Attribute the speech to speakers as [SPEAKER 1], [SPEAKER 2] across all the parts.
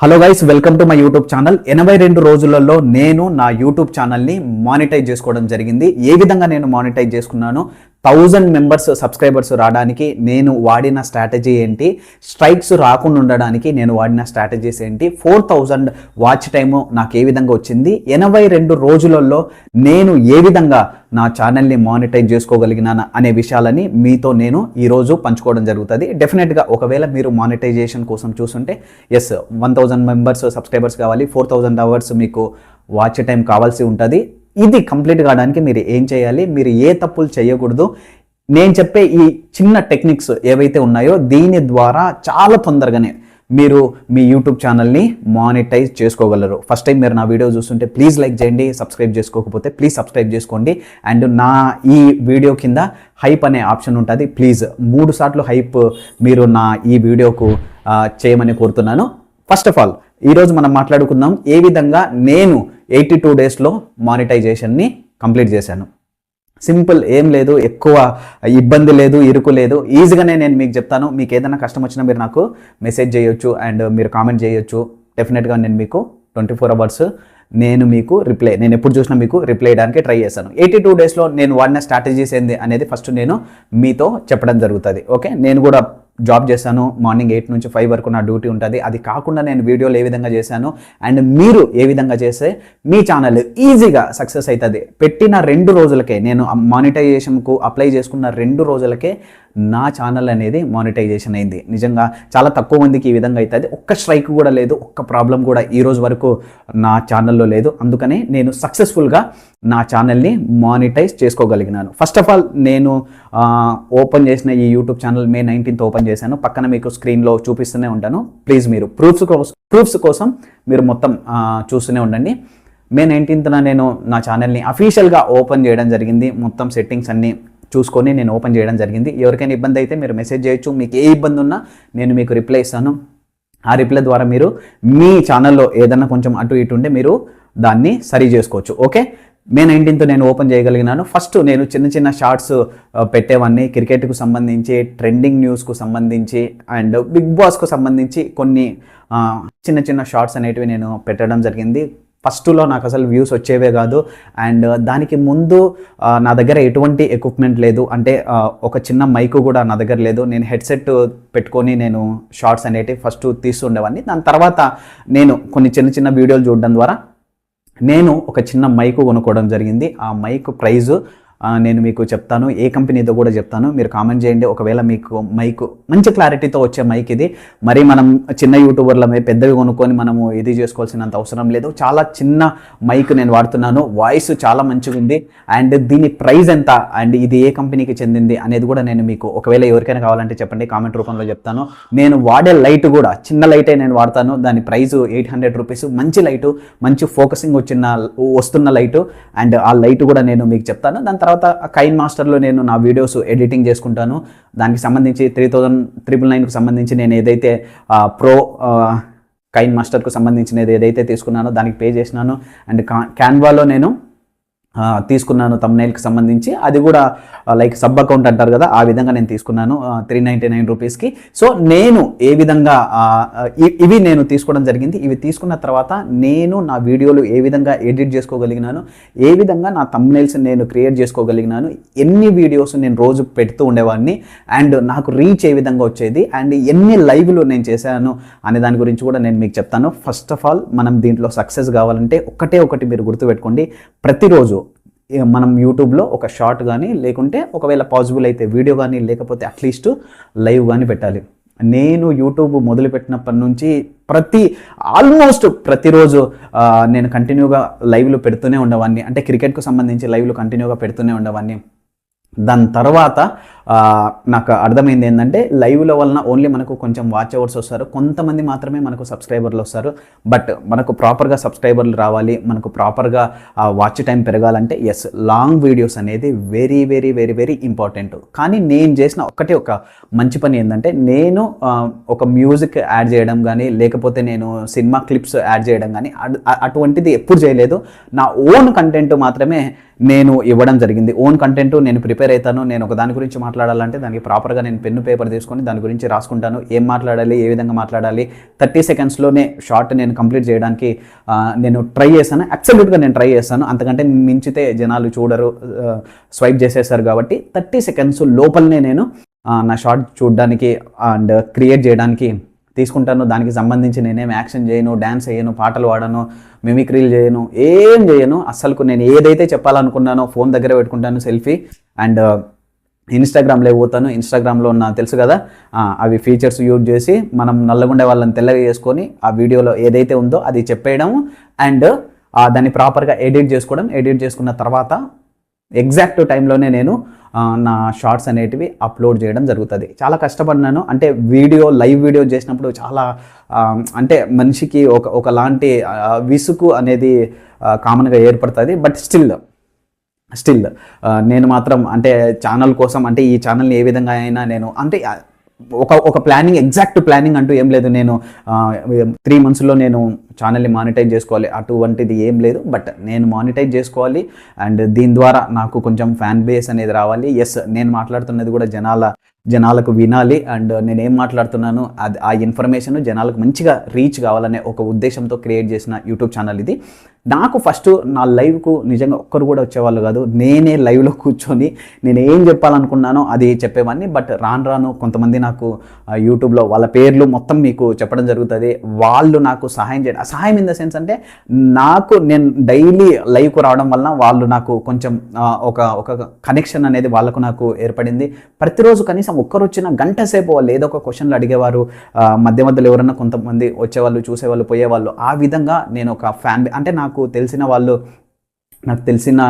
[SPEAKER 1] Hello guys welcome to my YouTube channel ఎనభై రెండు రోజులలో నేను నా యూట్యూబ్ ఛానల్ని మానిటైజ్ చేసుకోవడం జరిగింది. ఏ విధంగా నేను మానిటైజ్ చేసుకున్నాను థౌజండ్ మెంబర్స్ సబ్స్క్రైబర్స్ రావడానికి నేను వాడిన స్ట్రాటజీ ఏంటి? స్ట్రైక్స్ రాకుండా ఉండడానికి నేను వాడిన స్ట్రాటజీస్ ఏంటి? ఫోర్ థౌజండ్ వాచ్ టైము నాకు ఏ విధంగా వచ్చింది? ఎనభై రెండు రోజులలో నేను ఏ విధంగా నా ఛానల్ని మానిటైజ్ చేసుకోగలిగినాను అనే విషయాలని మీతో నేను ఈరోజు పంచుకోవడం జరుగుతుంది. డెఫినెట్గా ఒకవేళ మీరు మానిటైజేషన్ కోసం చూసుంటే yes one thousand members subscribers కావాలి ఫోర్ థౌజండ్ అవర్స్ మీకు వాచ్ టైం కావాల్సి ఉంటుంది. ఇది కంప్లీట్ కావడానికి మీరు ఏం చేయాలి? మీరు ఏ తప్పులు చేయకూడదు. నేను చెప్పే ఈ చిన్న టెక్నిక్స్ ఏవైతే ఉన్నాయో దీని ద్వారా చాలా తొందరగానే మీరు మీ యూట్యూబ్ ఛానల్ని మానిటైజ్ చేసుకోగలరు. ఫస్ట్ టైం మీరు నా వీడియో చూస్తుంటే ప్లీజ్ లైక్ చేయండి సబ్స్క్రైబ్ చేసుకోకపోతే ప్లీజ్ సబ్స్క్రైబ్ చేసుకోండి. అండ్ నా ఈ వీడియో కింద హైప్ అనే ఆప్షన్ ఉంటుంది. ప్లీజ్ మూడు సార్లు హైప్ మీరు నా ఈ వీడియోకు చేయమని కోరుతున్నాను. ఫస్ట్ ఆఫ్ ఆల్ ఈరోజు మనం మాట్లాడుకుందాం ఏ విధంగా నేను ఎయిటీ టూ డేస్లో మానిటైజేషన్ని కంప్లీట్ చేశాను. సింపుల్ ఏం లేదు ఎక్కువ ఇబ్బంది లేదు ఇరుకు లేదు. ఈజీగానే నేను మీకు చెప్తాను. మీకు ఏదైనా కష్టం వచ్చినా మీరు నాకు మెసేజ్ చేయొచ్చు అండ్ మీరు కామెంట్ చేయొచ్చు. డెఫినెట్గా నేను మీకు ట్వంటీ ఫోర్ అవర్స్ నేను మీకు రిప్లై నేను ఎప్పుడు చూసినా మీకు రిప్లై చేయడానికి ట్రై చేశాను ఎయిటీ టూ డేస్లో నేను వాడిన స్ట్రాటజీస్ ఏంది అనేది ఫస్ట్ నేను మీతో చెప్పడం జరుగుతుంది. ఓకే నేను కూడా జాబ్ చేశాను మార్నింగ్ ఎయిట్ నుంచి ఫైవ్ వరకు నా డ్యూటీ ఉంటుంది. అది కాకుండా నేను వీడియోలు ఏ విధంగా చేశాను అండ్ మీరు ఏ విధంగా చేస్తే మీ ఛానల్ ఈజీగా సక్సెస్ అవుతుంది పెట్టిన రెండు రోజులకే నేను మానిటైజేషన్కు అప్లై చేసుకున్న రెండు రోజులకే నా ఛానల్ అనేది మానిటైజేషన్ అయింది. నిజంగా చాలా తక్కువ మందికి ఈ విధంగా అవుతుంది ఒక్క స్ట్రైక్ కూడా లేదు ఒక్క ప్రాబ్లం కూడా ఈ రోజు వరకు నా ఛానల్లో లేదు. అందుకనే నేను సక్సెస్ఫుల్గా నా ఛానల్ని మానిటైజ్ చేసుకోగలిగినాను. ఫస్ట్ ఆఫ్ ఆల్ నేను ఓపెన్ చేసిన ఈ YouTube channel May nineteenth open చేశాను. పక్కన మీకు స్క్రీన్లో చూపిస్తూనే ఉంటాను. ప్లీజ్ మీరు ప్రూఫ్స్ కోసం ప్రూఫ్స్ కోసం మీరు మొత్తం చూస్తూనే ఉండండి. మే నైన్టీన్త్న నేను నా ఛానల్ని అఫీషియల్గా ఓపెన్ చేయడం జరిగింది. మొత్తం సెట్టింగ్స్ అన్నీ చూసుకొని నేను ఓపెన్ చేయడం జరిగింది. ఎవరికైనా ఇబ్బంది అయితే మీరు మెసేజ్ చేయొచ్చు. మీకు ఏ ఇబ్బంది ఉన్నా నేను మీకు రిప్లై ఇస్తాను. ఆ రిప్లై ద్వారా మీరు మీ ఛానల్లో ఏదన్నా కొంచెం అటు ఇటు ఉంటే మీరు దాన్ని సరి చేసుకోవచ్చు. ఓకే మే నైన్టీన్త్ నేను ఓపెన్ చేయగలిగినాను. ఫస్ట్ నేను చిన్న చిన్న షార్ట్స్ పెట్టేవాన్ని క్రికెట్కు సంబంధించి ట్రెండింగ్ న్యూస్కు సంబంధించి అండ్ బిగ్ బాస్కు సంబంధించి కొన్ని చిన్న చిన్న షార్ట్స్ అనేటివి నేను పెట్టడం జరిగింది. ఫస్ట్లో నాకు అసలు వ్యూస్ వచ్చేవే కాదు. అండ్ దానికి ముందు నా దగ్గర ఎటువంటి ఎక్విప్మెంట్ లేదు. అంటే ఒక చిన్న మైక్ కూడా నా దగ్గర లేదు. నేను హెడ్సెట్ పెట్టుకొని నేను షార్ట్స్ అనేటివి ఫస్ట్ తీస్తుండేవాడిని దాని తర్వాత నేను కొన్ని చిన్న చిన్న వీడియోలు చూడడం ద్వారా నేను ఒక చిన్న మైక్ కొనుక్కోవడం జరిగింది. ఆ మైక్ ప్రైజు నేను మీకు చెప్తాను ఏ కంపెనీతో కూడా చెప్తాను. మీరు కామెంట్ చేయండి. ఒకవేళ మీకు మైక్ మంచి క్లారిటీతో వచ్చే మైక్ ఇది. మరి మనం చిన్న యూట్యూబర్లమే పెద్దవి కొనుక్కొని మనము ఇది చేసుకోవాల్సినంత అవసరం లేదు. చాలా చిన్న మైక్ నేను వాడుతున్నాను. వాయిస్ చాలా మంచిగా ఉంది. అండ్ దీని ప్రైస్ ఎంత? అండ్ ఇది ఏ కంపెనీకి చెందింది? అనేది కూడా నేను మీకు ఒకవేళ ఎవరికైనా కావాలంటే చెప్పండి. కామెంట్ రూపంలో చెప్తాను. నేను వాడే లైట్ కూడా చిన్న లైటే నేను వాడతాను. దాని ప్రైస్ ఎయిట్ హండ్రెడ్ రూపీస్. మంచి లైటు మంచి ఫోకసింగ్ వచ్చిన వస్తున్న లైటు. అండ్ ఆ లైట్ కూడా నేను మీకు చెప్తాను. దాని తర్వాత కైన్ మాస్టర్లో నేను నా వీడియోస్ ఎడిటింగ్ చేసుకుంటాను. దానికి సంబంధించి త్రీ థౌజండ్ త్రిపుల్ నైన్కి సంబంధించి నేను ఏదైతే ప్రో కైన్ మాస్టర్కు సంబంధించినది ఏదైతే తీసుకున్నానో దానికి పే చేసినాను. అండ్ కా క్యాన్వాలో నేను తీసుకున్నాను తీసుకున్నాను తమ్నైల్కి సంబంధించి. అది కూడా లైక్ సబ్ అకౌంట్ అంటారు కదా ఆ విధంగా నేను తీసుకున్నాను త్రీ నైంటీ నైన్ రూపీస్కి సో నేను ఏ విధంగా ఇవి నేను తీసుకోవడం జరిగింది. ఇవి తీసుకున్న తర్వాత నేను నా వీడియోలు ఏ విధంగా ఎడిట్ చేసుకోగలిగినాను ఏ విధంగా నా తమ్నైల్స్ నేను క్రియేట్ చేసుకోగలిగినాను ఎన్ని వీడియోస్ నేను రోజు పెడుతూ ఉండేవాడిని అండ్ నాకు రీచ్ ఏ విధంగా వచ్చేది అండ్ ఎన్ని లైవ్లు నేను చేశాను అనే దాని గురించి కూడా నేను మీకు చెప్తాను. ఫస్ట్ ఆఫ్ ఆల్ మనం దీంట్లో సక్సెస్ కావాలంటే ఒకటే ఒకటి మీరు గుర్తుపెట్టుకోండి. ప్రతిరోజు మనం యూట్యూబ్లో ఒక షార్ట్ కానీ లేకుంటే ఒకవేళ పాసిబుల్ అయితే వీడియో కానీ లేకపోతే అట్లీస్ట్ లైవ్ కానీ పెట్టాలి. నేను యూట్యూబ్ మొదలుపెట్టినప్పటి నుంచి ప్రతి ఆల్మోస్ట్ ప్రతిరోజు నేను కంటిన్యూగా లైవ్లు పెడుతూనే ఉండేవాడిని అంటే క్రికెట్కు సంబంధించి లైవ్లు కంటిన్యూగా పెడుతూనే ఉండేవాడిని దాని తర్వాత నాకు అర్థమైంది ఏంటంటే లైవ్ల వలన ఓన్లీ మనకు కొంచెం వాచ్ అవర్స్ వస్తారు. కొంతమంది మాత్రమే మనకు సబ్స్క్రైబర్లు వస్తారు. బట్ మనకు ప్రాపర్గా సబ్స్క్రైబర్లు రావాలి. మనకు ప్రాపర్గా వాచ్ టైం పెరగాలంటే ఎస్ లాంగ్ వీడియోస్ అనేది very very very very important కానీ నేను చేసిన ఒక్కటే ఒక మంచి పని ఏంటంటే నేను ఒక మ్యూజిక్ యాడ్ చేయడం కానీ లేకపోతే నేను సినిమా క్లిప్స్ యాడ్ చేయడం కానీ అటువంటిది ఎప్పుడు చేయలేదు. నా ఓన్ కంటెంట్ మాత్రమే నేను ఇవ్వడం జరిగింది. ఓన్ కంటెంట్ నేను ప్రిపేర్ అవుతాను. నేను ఒక దాని గురించి మాట్లాడుతాను మాట్లాడాలంటే దానికి ప్రాపర్గా నేను పెన్ను పేపర్ తీసుకొని దాని గురించి రాసుకుంటాను. ఏం మాట్లాడాలి? ఏ విధంగా మాట్లాడాలి? థర్టీ సెకండ్స్లోనే షార్ట్ నేను కంప్లీట్ చేయడానికి నేను ట్రై చేశాను. అబ్సల్యూట్గా నేను ట్రై చేస్తాను అంతకంటే మించితే జనాలు చూడరు స్వైప్ చేసేస్తారు కాబట్టి థర్టీ సెకండ్స్ లోపలనే నేను నా షార్ట్ చూడడానికి అండ్ క్రియేట్ చేయడానికి తీసుకుంటాను. దానికి సంబంధించి నేనేం యాక్షన్ చేయను డ్యాన్స్ చేయను పాటలు పాడను మిమిక్రీలు చేయను ఏం చేయను. అస్సలు నేను ఏదైతే చెప్పాలనుకున్నానో ఫోన్ దగ్గర పెట్టుకుంటాను సెల్ఫీ అండ్ ఇన్స్టాగ్రామ్లో పోతాను. ఇన్స్టాగ్రామ్లో ఉన్న తెలుసు కదా అవి ఫీచర్స్ యూజ్ చేసి మనం నల్లగుండే వాళ్ళని తెల్లగా చేసుకొని ఆ వీడియోలో ఏదైతే ఉందో అది చెప్పేయడం అండ్ దాన్ని ప్రాపర్గా ఎడిట్ చేసుకోవడం. ఎడిట్ చేసుకున్న తర్వాత ఎగ్జాక్ట్ టైంలోనే నేను నా షార్ట్స్ అనేటివి అప్లోడ్ చేయడం జరుగుతుంది. చాలా కష్టపడినాను. అంటే వీడియో లైవ్ వీడియో చేసినప్పుడు చాలా అంటే మనిషికి ఒక ఒకలాంటి విసుగు అనేది కామన్గా ఏర్పడుతుంది. బట్ స్టిల్ స్టిల్ uh, నేను మాత్రం అంటే ఛానల్ కోసం అంటే ఈ ఛానల్ని ఏ విధంగా అయినా నేను అంటే ఒక ఒక ప్లానింగ్ ఎగ్జాక్ట్ ప్లానింగ్ అంటూ ఏం లేదు. నేను త్రీ మంత్స్లో నేను ఛానల్ని మానిటైజ్ చేసుకోవాలి. అటువంటిది ఏం లేదు. బట్ నేను మానిటైజ్ చేసుకోవాలి. అండ్ దీని ద్వారా నాకు కొంచెం ఫ్యాన్ బేస్ అనేది రావాలి. ఎస్ నేను మాట్లాడుతున్నది కూడా జనాల జనాలకు వినాలి అండ్ నేను ఏం మాట్లాడుతున్నాను అది ఆ ఇన్ఫర్మేషన్ జనాలకు మంచిగా రీచ్ కావాలనే ఒక ఉద్దేశంతో క్రియేట్ చేసిన యూట్యూబ్ ఛానల్ ఇది. నాకు ఫస్ట్ నా లైవ్కు నిజంగా ఒక్కరు కూడా వచ్చేవాళ్ళు కాదు. నేనే లైవ్లో కూర్చొని నేను ఏం చెప్పాలనుకున్నానో అది చెప్పేవాడిని బట్ రాను రాను కొంతమంది నాకు యూట్యూబ్లో వాళ్ళ పేర్లు మొత్తం మీకు చెప్పడం జరుగుతుంది. వాళ్ళు నాకు సహాయం చేయడం సహాయం ఇన్ ద సెన్స్ అంటే నాకు నేను డైలీ లైవ్కు రావడం వలన వాళ్ళు నాకు కొంచెం ఒక ఒక కనెక్షన్ అనేది వాళ్ళకు నాకు ఏర్పడింది. ప్రతిరోజు కనీసం ఒక్కరు వచ్చిన గంట సేపు వాళ్ళు ఏదో ఒక క్వశ్చన్లు అడిగేవారు. మధ్య మధ్యలో ఎవరన్నా కొంతమంది వచ్చేవాళ్ళు చూసేవాళ్ళు పోయేవాళ్ళు. ఆ విధంగా నేను ఒక ఫ్యాన్ అంటే నాకు తెలిసిన వాళ్ళు నాకు తెలిసిన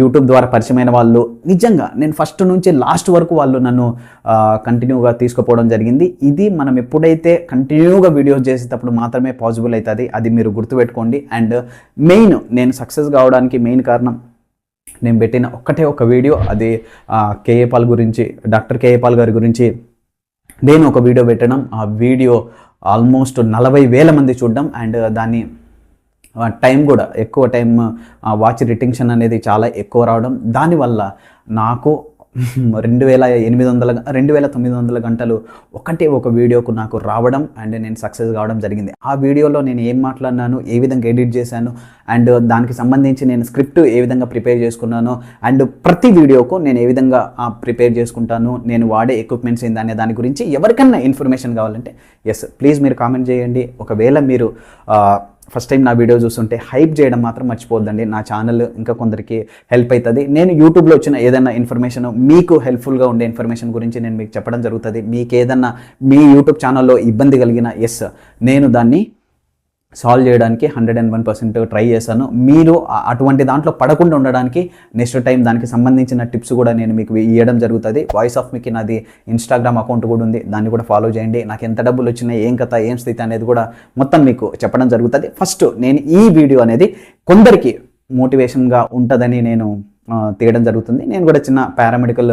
[SPEAKER 1] యూట్యూబ్ ద్వారా పరిచయమైన వాళ్ళు నిజంగా నేను ఫస్ట్ నుంచి లాస్ట్ వరకు వాళ్ళు నన్ను కంటిన్యూగా తీసుకుపోవడం జరిగింది. ఇది మనం ఎప్పుడైతే కంటిన్యూగా వీడియోస్ చేసేటప్పుడు మాత్రమే పాసిబుల్ అవుతుంది అది మీరు గుర్తుపెట్టుకోండి. అండ్ మెయిన్ నేను సక్సెస్ కావడానికి మెయిన్ కారణం నేను పెట్టిన ఒక్కటే ఒక వీడియో అది కేఏ పాల్ గురించి డాక్టర్ కేఏ పాల్ గారి గురించి నేను ఒక వీడియో పెట్టడం ఆ వీడియో ఆల్మోస్ట్ నలభై వేల మంది చూడడం. అండ్ దాన్ని టైం కూడా ఎక్కువ టైం ఆ, వాచ్ రిటెన్షన్ అనేది చాలా ఎక్కువ రావడం. దానివల్ల నాకు రెండు వేల ఎనిమిది వందల రెండు వేల తొమ్మిది వందల గంటలు ఒకటే ఒక వీడియోకు నాకు రావడం అండ్ నేను సక్సెస్ కావడం జరిగింది. ఆ వీడియోలో నేను ఏం మాట్లాడినాను ఏ విధంగా ఎడిట్ చేశాను అండ్ దానికి సంబంధించి నేను స్క్రిప్ట్ ఏ విధంగా ప్రిపేర్ చేసుకున్నాను అండ్ ప్రతి వీడియోకు నేను ఏ విధంగా ప్రిపేర్ చేసుకుంటాను నేను వాడే ఎక్విప్మెంట్స్ ఏందనే దాని గురించి ఎవరికన్నా ఇన్ఫర్మేషన్ కావాలంటే ఎస్ ప్లీజ్ మీరు కామెంట్ చేయండి. ఒకవేళ మీరు ఫస్ట్ టైం నా వీడియో చూస్తుంటే హైప్ చేయడం మాత్రం మర్చిపోద్దండి నా ఛానల్ ఇంకా కొందరికి హెల్ప్ అవుతుంది నేను యూట్యూబ్లో వచ్చిన ఏదైనా ఇన్ఫర్మేషన్ మీకు హెల్ప్ఫుల్గా ఉండే ఇన్ఫర్మేషన్ గురించి నేను మీకు చెప్పడం జరుగుతుంది. మీకు ఏదన్నా మీ యూట్యూబ్ ఛానల్లో ఇబ్బంది కలిగిన ఎస్ నేను దాన్ని సాల్వ్ చేయడానికి hundred and one percent try చేశాను. మీరు అటువంటి దాంట్లో పడకుండా ఉండడానికి నెక్స్ట్ టైం దానికి సంబంధించిన టిప్స్ కూడా నేను మీకు ఇవ్వడం జరుగుతుంది. వాయిస్ ఆఫ్ మీకు నాది ఇన్స్టాగ్రామ్ అకౌంట్ కూడా ఉంది. దాన్ని కూడా ఫాలో చేయండి. నాకు ఎంత డబ్బులు వచ్చినాయి ఏం కథ ఏం స్థితి అనేది కూడా మొత్తం మీకు చెప్పడం జరుగుతుంది. ఫస్ట్ నేను ఈ వీడియో అనేది కొందరికి మోటివేషన్గా ఉంటుందని నేను తీయడం జరుగుతుంది. నేను కూడా చిన్న పారామెడికల్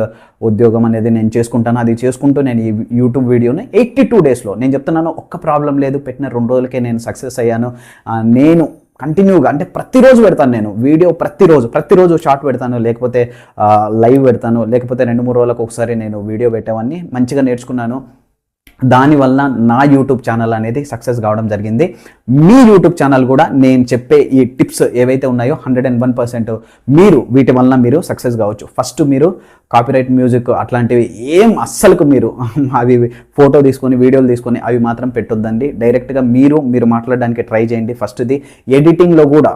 [SPEAKER 1] ఉద్యోగం అనేది నేను చేసుకుంటాను. అది చేసుకుంటూ నేను ఈ యూట్యూబ్ వీడియోని ఎయిటీ టూ డేస్లో నేను చెప్తున్నాను ఒక్క ప్రాబ్లం లేదు పెట్టిన రెండు రోజులకే నేను సక్సెస్ అయ్యాను. నేను కంటిన్యూగా అంటే ప్రతిరోజు పెడతాను నేను వీడియో ప్రతిరోజు ప్రతిరోజు షార్ట్ పెడతాను లేకపోతే లైవ్ పెడతాను లేకపోతే రెండు మూడు రోజులకు ఒకసారి నేను వీడియో పెట్టేవాన్ని మంచిగా నేర్చుకున్నాను. దానివల్ల నా యూట్యూబ్ ఛానల్ అనేది సక్సెస్ కావడం జరిగింది. మీ యూట్యూబ్ ఛానల్ కూడా నేను చెప్పే ఈ టిప్స్ ఏవైతే ఉన్నాయో హండ్రెడ్ అండ్ వన్ పర్సెంట్ మీరు వీటి వల్ల మీరు సక్సెస్ కావచ్చు. ఫస్ట్ మీరు కాపీరైట్ మ్యూజిక్ అట్లాంటివి ఏం అస్సలకు మీరు అవి ఫోటో తీసుకొని వీడియోలు తీసుకొని అవి మాత్రం పెట్టొద్దండి. డైరెక్ట్గా మీరు మీరు మాట్లాడడానికి ట్రై చేయండి. ఫస్ట్ది ఎడిటింగ్లో కూడా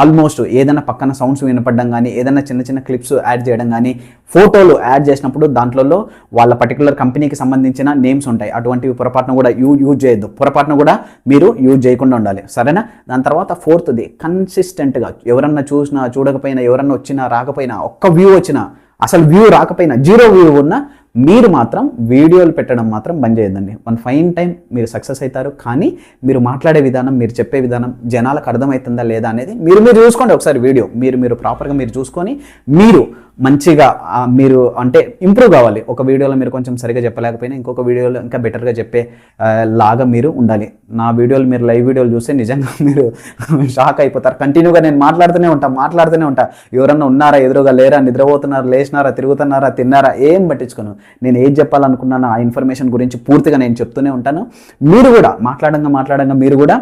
[SPEAKER 1] ఆల్మోస్ట్ ఏదైనా పక్కన సౌండ్స్ వినపడడం కానీ ఏదైనా చిన్న చిన్న క్లిప్స్ యాడ్ చేయడం కానీ ఫోటోలు యాడ్ చేసినప్పుడు దాంట్లో వాళ్ళ పర్టికులర్ కంపెనీకి సంబంధించిన నేమ్స్ ఉంటాయి. అటువంటివి పొరపాటున కూడా యూ యూజ్ చేయొద్దు. పొరపాటున కూడా మీరు యూజ్ చేయకుండా ఉండాలి. సరేనా? దాని తర్వాత ఫోర్త్ది కన్సిస్టెంట్గా ఎవరన్నా చూసినా చూడకపోయినా ఎవరన్నా వచ్చినా రాకపోయినా ఒక్క వ్యూ వచ్చినా అసలు వ్యూ రాకపోయినా జీరో వ్యూ ఉన్నా మీరు మాత్రం వీడియోలు పెట్టడం మాత్రం బంద్ చేయదండి వన్ ఫైన్ టైం మీరు సక్సెస్ అవుతారు. కానీ మీరు మాట్లాడే విధానం మీరు చెప్పే విధానం జనాలకు అర్థమవుతుందా లేదా అనేది మీరు మీరు చూసుకోండి ఒకసారి వీడియో. మీరు మీరు ప్రాపర్గా మీరు చూసుకొని మీరు మంచిగా మీరు అంటే ఇంప్రూవ్ కావాలి. ఒక వీడియోలో మీరు కొంచెం సరిగా చెప్పలేకపోయినా ఇంకొక వీడియోలో ఇంకా బెటర్గా చెప్పే లాగా మీరు ఉండాలి. నా వీడియోలు మీరు లైవ్ వీడియోలు చూస్తే నిజంగా మీరు షాక్ అయిపోతారు. కంటిన్యూగా నేను మాట్లాడుతూనే ఉంటాను మాట్లాడుతూనే ఉంటా. ఎవరన్నా ఉన్నారా ఎదురుగా లేరా నిద్రపోతున్నారా లేచినారా తిరుగుతున్నారా తిన్నారా ఏం పట్టించుకోను. నేను ఏం చెప్పాలనుకున్నాను ఆ ఇన్ఫర్మేషన్ గురించి పూర్తిగా నేను చెప్తూనే ఉంటాను. మీరు కూడా మాట్లాడంగా మాట్లాడంగా మీరు కూడా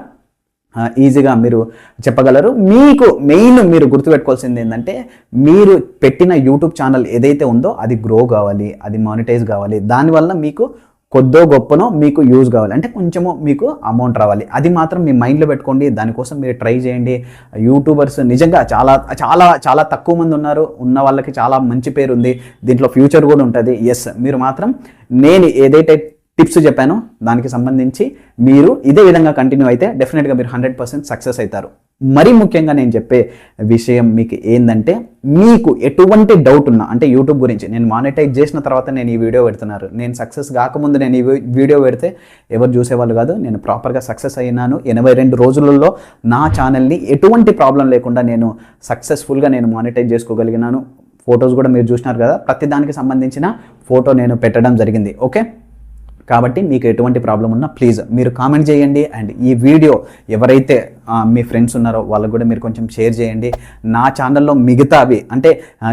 [SPEAKER 1] ఈజీగా మీరు చెప్పగలరు. మీకు మెయిన్ మీరు గుర్తుపెట్టుకోవాల్సింది ఏంటంటే మీరు పెట్టిన యూట్యూబ్ ఛానల్ ఏదైతే ఉందో అది గ్రో కావాలి అది మానిటైజ్ కావాలి. దానివల్ల మీకు కొద్దో గొప్పనో మీకు యూజ్ కావాలి. అంటే కొంచెము మీకు అమౌంట్ రావాలి. అది మాత్రం మీ మైండ్లో పెట్టుకోండి. దానికోసం మీరు ట్రై చేయండి. యూట్యూబర్స్ నిజంగా చాలా చాలా చాలా తక్కువ మంది ఉన్నారు. ఉన్న వాళ్ళకి చాలా మంచి పేరు ఉంది దీంట్లో ఫ్యూచర్ కూడా ఉంటుంది. ఎస్ మీరు మాత్రం నేను ఏదైతే టిప్స్ చెప్పాను. దానికి సంబంధించి మీరు ఇదే విధంగా కంటిన్యూ అయితే డెఫినెట్గా మీరు హండ్రెడ్ పర్సెంట్ సక్సెస్ అవుతారు. మరీ ముఖ్యంగా నేను చెప్పే విషయం మీకు ఏంటంటే మీకు ఎటువంటి డౌట్ ఉన్నా అంటే యూట్యూబ్ గురించి నేను మానిటైజ్ చేసిన తర్వాత నేను ఈ వీడియో పెడుతున్నారు. నేను సక్సెస్ కాకముందు నేను ఈ వీడియో పెడితే ఎవరు చూసేవాళ్ళు కాదు నేను ప్రాపర్గా సక్సెస్ అయినాను. ఎనభై రెండు రోజులలో నా ఛానల్ని ఎటువంటి ప్రాబ్లం లేకుండా నేను సక్సెస్ఫుల్గా నేను మానిటైజ్ చేసుకోగలిగినాను. ఫొటోస్ కూడా మీరు చూసినారు కదా ప్రతి దానికి సంబంధించిన ఫోటో నేను పెట్టడం జరిగింది. ఓకే కాబట్టి మీకు ఎటువంటి ప్రాబ్లం ఉన్నా ప్లీజ్ మీరు కామెంట్ చేయండి అండ్ ఈ వీడియో ఎవరైతే మీ ఫ్రెండ్స్ ఉన్నారో వాళ్ళకు కూడా మీరు కొంచెం షేర్ చేయండి. నా ఛానల్లో మిగతావి అంటే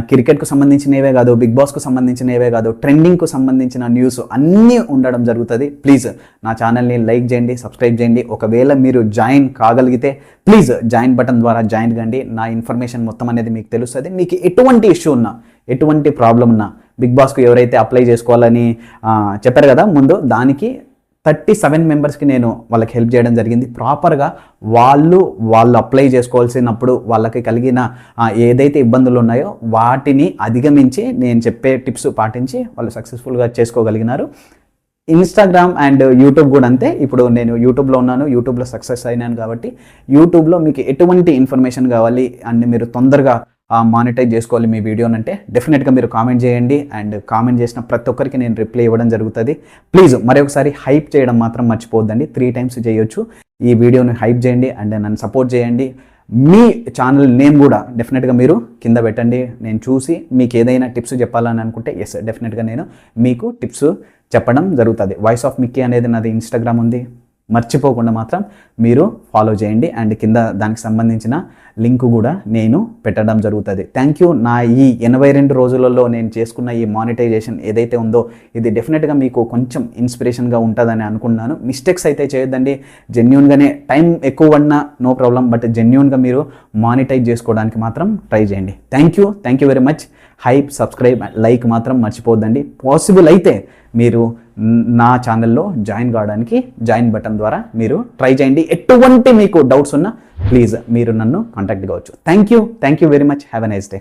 [SPEAKER 1] క్రికెట్కు సంబంధించినవే కాదు బిగ్ బాస్కు సంబంధించినవే కాదు ట్రెండింగ్కు సంబంధించిన న్యూస్ అన్నీ ఉండడం జరుగుతుంది. ప్లీజ్ నా ఛానల్ని లైక్ చేయండి సబ్స్క్రైబ్ చేయండి. ఒకవేళ మీరు జాయిన్ కాగలిగితే ప్లీజ్ జాయిన్ బటన్ ద్వారా జాయిన్ కండి. నా ఇన్ఫర్మేషన్ మొత్తం అనేది మీకు తెలుస్తుంది. మీకు ఎటువంటి ఇష్యూ ఉన్నా ఎటువంటి ప్రాబ్లం ఉన్నా బిగ్ బాస్కు ఎవరైతే అప్లై చేసుకోవాలని చెప్పారు కదా ముందు దానికి థర్టీ సెవెన్ మెంబర్స్కి నేను వాళ్ళకి హెల్ప్ చేయడం జరిగింది. ప్రాపర్గా వాళ్ళు వాళ్ళు అప్లై చేసుకోవాల్సినప్పుడు వాళ్ళకి కలిగిన ఏదైతే ఇబ్బందులు ఉన్నాయో వాటిని అధిగమించి నేను చెప్పే టిప్స్ పాటించి వాళ్ళు సక్సెస్ఫుల్గా చేసుకోగలిగినారు. ఇన్స్టాగ్రామ్ అండ్ యూట్యూబ్ కూడా అంతే. ఇప్పుడు నేను యూట్యూబ్లో ఉన్నాను. యూట్యూబ్లో సక్సెస్ అయినాను కాబట్టి యూట్యూబ్లో మీకు ఎటువంటి ఇన్ఫర్మేషన్ కావాలి అండ్ మీరు తొందరగా మానిటైజ్ చేసుకోవాలి మీ వీడియోని అంటే డెఫినెట్గా మీరు కామెంట్ చేయండి అండ్ కామెంట్ చేసిన ప్రతి ఒక్కరికి నేను రిప్లై ఇవ్వడం జరుగుతుంది. ప్లీజ్ మరొకసారి హైప్ చేయడం మాత్రం మర్చిపోద్దండి త్రీ టైమ్స్ చేయొచ్చు. ఈ వీడియోని హైప్ చేయండి అండ్ నన్ను సపోర్ట్ చేయండి. మీ ఛానల్ నేమ్ కూడా డెఫినెట్గా మీరు కింద పెట్టండి. నేను చూసి మీకు ఏదైనా టిప్స్ చెప్పాలని అనుకుంటే ఎస్ డెఫినెట్గా నేను మీకు టిప్స్ చెప్పడం జరుగుతుంది. వాయిస్ ఆఫ్ మిక్కీ అనేది నాది ఇన్స్టాగ్రామ్ ఉంది. మర్చిపోకుండా మాత్రం మీరు ఫాలో చేయండి. అండ్ కింద దానికి సంబంధించిన లింక్ కూడా నేను పెట్టడం జరుగుతుంది. థ్యాంక్ యూ నా ఈ ఎనభై రెండు రోజులలో నేను చేసుకున్న ఈ మానిటైజేషన్ ఏదైతే ఉందో ఇది డెఫినెట్గా మీకు కొంచెం ఇన్స్పిరేషన్గా ఉంటుందని అనుకున్నాను మిస్టేక్స్ అయితే చేయొద్దండి. జెన్యున్గానే టైం ఎక్కువ పడినా నో ప్రాబ్లం బట్ జెన్యున్గా మీరు మానిటైజ్ చేసుకోవడానికి మాత్రం ట్రై చేయండి. Thank you thank you very much hype subscribe like మాత్రం మర్చిపోద్దండి పాసిబుల్ అయితే మీరు నా ఛానల్లో జాయిన్ కావడానికి జాయిన్ బటన్ ద్వారా మీరు ట్రై చేయండి. ఎటువంటి మీకు డౌట్స్ ఉన్నా ప్లీజ్ మీరు నన్ను కాంటాక్ట్ కావచ్చు. Thank you thank you very much have a nice day